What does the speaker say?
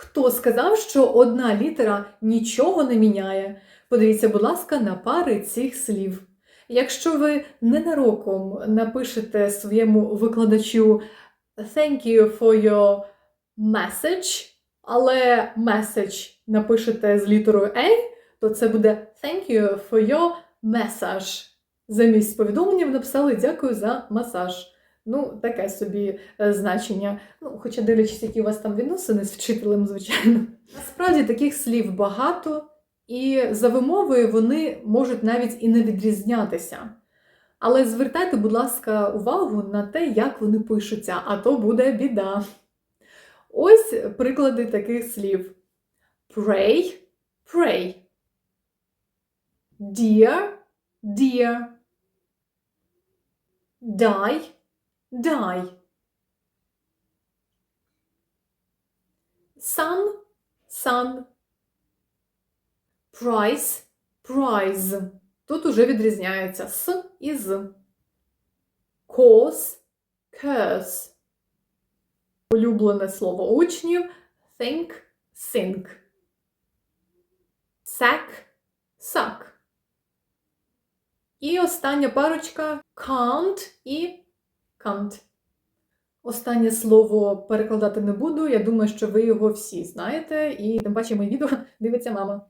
Хто сказав, що одна літера нічого не міняє? Подивіться, будь ласка, на пари цих слів. Якщо ви ненароком напишете своєму викладачу Thank you for your message, але message напишете з літерою A, то це буде Thank you for your message. Замість повідомлення ви написали Дякую за масаж. Ну, таке собі е, значення. Ну, хоча дивлячись, які у вас там відносини з вчителем, звичайно. Насправді таких слів багато, і за вимовою вони можуть навіть і не відрізнятися. Але звертайте, будь ласка, увагу на те, як вони пишуться, а то буде біда. Ось приклади таких слів: pray, pray. Dear, dear. Die, die. Sun, sun. Price, prize. Тут уже відрізняється с і з. Cause, curse. Улюблене слово учнів think, think. Sack, suck. І остання парочка can't і can't. Останнє слово перекладати не буду. Я думаю, що ви його всі знаєте, і тим паче моє відео дивиться мама.